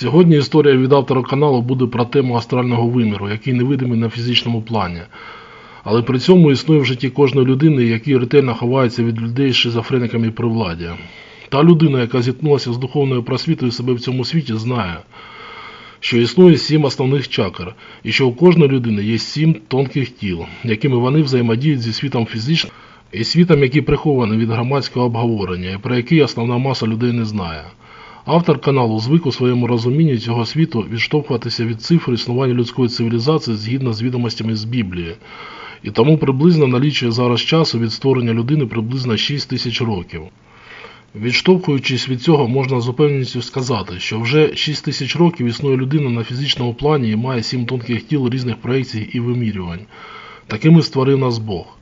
Сьогодні історія від автора каналу буде про тему астрального виміру, який невидимий на фізичному плані. Але при цьому існує в житті кожної людини, який ретельно ховається від людей з шизофрениками при владі. Та людина, яка зіткнулася з духовною просвітою себе в цьому світі, знає, що існує сім основних чакр, і що у кожної людини є сім тонких тіл, якими вони взаємодіють зі світом фізичним і світом, який прихований від громадського обговорення, про який основна маса людей не знає. Автор каналу звик у своєму розумінні цього світу відштовхуватися від цифр існування людської цивілізації згідно з відомостями з Біблії, і тому приблизно налічує зараз часу від створення людини приблизно 6 тисяч років. Відштовхуючись від цього, можна з упевненістю сказати, що вже 6 тисяч років існує людина на фізичному плані і має сім тонких тіл різних проекцій і вимірювань. Такими створив нас Бог.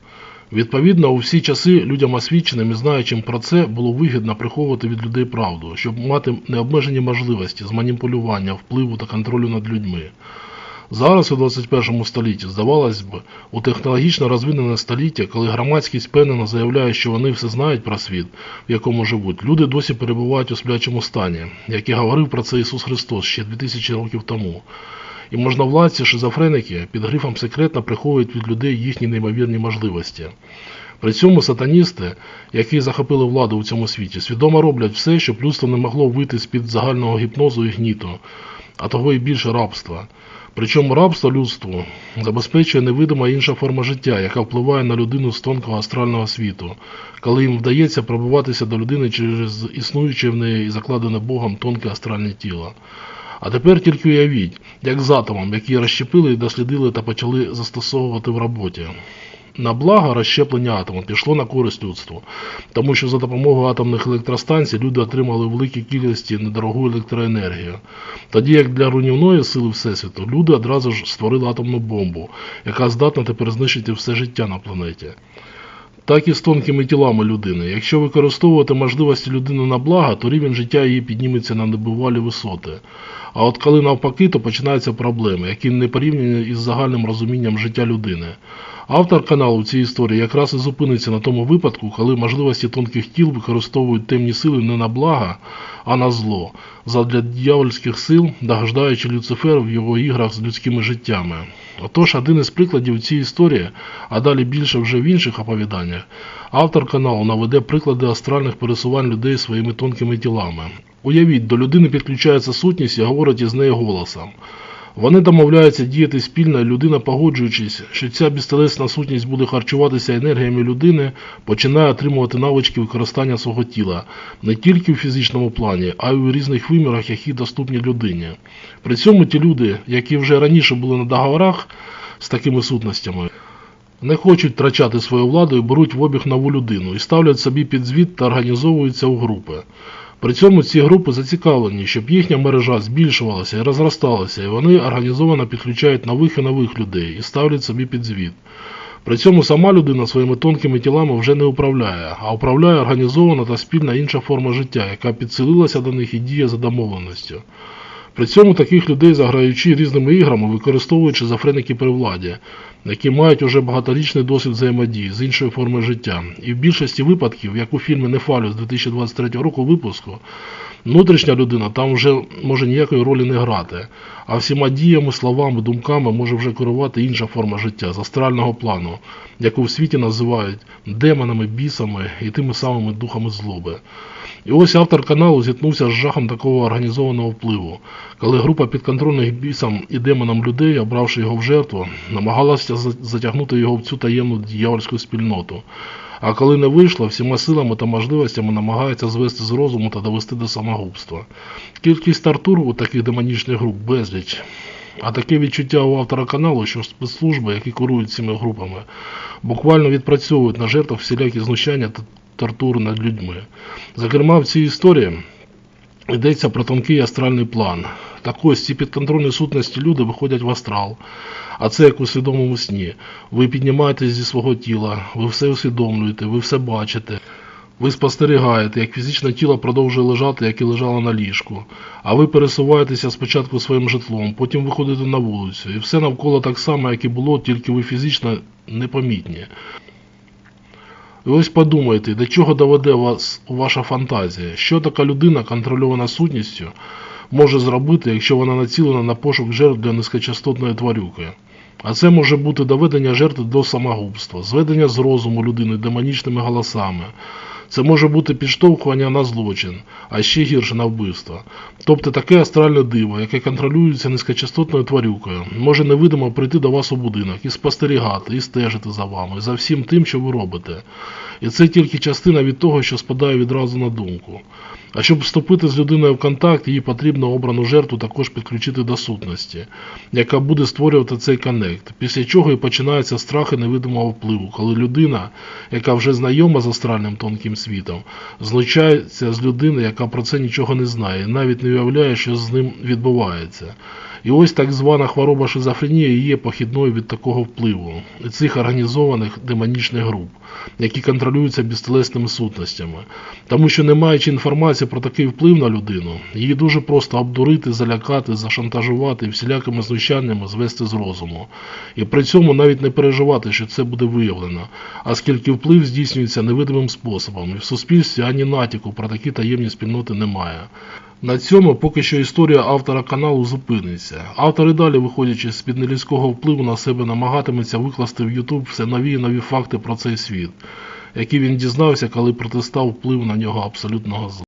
Відповідно, у всі часи людям освіченим і знаючим про це було вигідно приховувати від людей правду, щоб мати необмежені можливості з маніпулювання, впливу та контролю над людьми. Зараз, у 21 столітті, здавалось би, у технологічно розвинене століття, коли громадськість впевнено заявляє, що вони все знають про світ, в якому живуть, люди досі перебувають у сплячому стані, як і говорив про це Ісус Христос ще 2000 років тому. І можновладці шизофреники під грифом секретно приховують від людей їхні неймовірні можливості. При цьому сатаністи, які захопили владу у цьому світі, свідомо роблять все, щоб людство не могло вийти з-під загального гіпнозу і гніту, а того і більше рабства. Причому рабство людству забезпечує невидима інша форма життя, яка впливає на людину з тонкого астрального світу, коли їм вдається пробиватися до людини через існуюче в неї і закладене Богом тонке астральне тіло. А тепер тільки уявіть, як з атомом, який розщепили дослідили та почали застосовувати в роботі. На благо розщеплення атому пішло на користь людству, тому що за допомогою атомних електростанцій люди отримали великі кількості недорогу електроенергію. Тоді як для руйнівної сили Всесвіту люди одразу ж створили атомну бомбу, яка здатна тепер знищити все життя на планеті. Так і з тонкими тілами людини. Якщо використовувати можливості людини на благо, то рівень життя її підніметься на небувалі висоти. А от коли навпаки, то починаються проблеми, які не порівняні із загальним розумінням життя людини. Автор каналу в цій історії якраз і зупиниться на тому випадку, коли можливості тонких тіл використовують темні сили не на благо, а на зло, задля дьявольських сил, догождаючи Люцифер в його іграх з людськими життями. Отож, один із прикладів цій історії, а далі більше вже в інших оповіданнях, автор каналу наведе приклади астральних пересувань людей своїми тонкими тілами. Уявіть, до людини підключається сутність і говорить із нею голосом. Вони домовляються діяти спільно, людина, погоджуючись, що ця безтелесна сутність буде харчуватися енергіями людини, починає отримувати навички використання свого тіла не тільки в фізичному плані, а й у різних вимірах, які доступні людині. При цьому ті люди, які вже раніше були на договорах з такими сутностями, не хочуть втрачати свою владу і беруть в обіг нову людину і ставлять собі під звіт та організовуються у групи. При цьому ці групи зацікавлені, щоб їхня мережа збільшувалася і розросталася, і вони організовано підключають нових і нових людей і ставлять собі під звіт. При цьому сама людина своїми тонкими тілами вже не управляє, а управляє організована та спільна інша форма життя, яка підсилилася до них і діє за домовленістю. При цьому таких людей, заграючи різними іграми, використовують шизофреники при владі, які мають уже багаторічний досвід взаємодії з іншою формою життя. І в більшості випадків, як у фільмі Нефалю з 2023 року випуску, внутрішня людина там вже може ніякої ролі не грати, а всіма діями, словами, думками може вже керувати інша форма життя з астрального плану, яку в світі називають демонами, бісами і тими самими духами злоби. І ось автор каналу зіткнувся з жахом такого організованого впливу, коли група підконтрольних бісам і демонам людей, обравши його в жертву, намагалася затягнути його в цю таємну дьявольську спільноту. А коли не вийшло, всіма силами та можливостями намагається звести з розуму та довести до самогубства. Кількість тортур у таких демонічних груп безліч. А таке відчуття у автора каналу, що спецслужби, які керують цими групами, буквально відпрацьовують на жертвах всілякі знущання та тортури над людьми. Зокрема, в цій історії йдеться про тонкий астральний план. Так ось ці підконтрольні сутності люди виходять в астрал. А це як у свідомому сні. Ви піднімаєтесь зі свого тіла, ви все усвідомлюєте, ви все бачите. Ви спостерігаєте, як фізичне тіло продовжує лежати, як і лежало на ліжку. А ви пересуваєтеся спочатку своїм житлом, потім виходите на вулицю. І все навколо так само, як і було, тільки ви фізично непомітні. І ось подумайте, до чого доведе вас ваша фантазія, що така людина, контрольована сутністю, може зробити, якщо вона націлена на пошук жертв для низькочастотної тварюки. А це може бути доведення жертви до самогубства, зведення з розуму людини демонічними голосами. Це може бути підштовхування на злочин, а ще гірше на вбивство. Тобто таке астральне диво, яке контролюється низькочастотною тварюкою, може невидимо прийти до вас у будинок і спостерігати, і стежити за вами, за всім тим, що ви робите. І це тільки частина від того, що спадає відразу на думку. А щоб вступити з людиною в контакт, їй потрібно обрану жертву також підключити до сутності, яка буде створювати цей коннект, після чого і починаються страхи невидимого впливу, коли людина, яка вже знайома з астральним тонким світом, злучається з людиною, яка про це нічого не знає, і навіть не уявляє, що з ним відбувається. І ось так звана хвороба шизофренії є похідною від такого впливу цих організованих демонічних груп, які контролюються безтелесними сутностями. Тому що не маючи інформації про такий вплив на людину, її дуже просто обдурити, залякати, зашантажувати і всілякими знущаннями звести з розуму. І при цьому навіть не переживати, що це буде виявлено, оскільки вплив здійснюється невидимим способом, і в суспільстві ані натяку про такі таємні спільноти немає. На цьому поки що історія автора каналу зупиниться. Автор і далі, виходячи з під нелюдського впливу на себе, намагатиметься викласти в Ютуб все нові і нові факти про цей світ, які він дізнався, коли протистав вплив на нього абсолютного зла.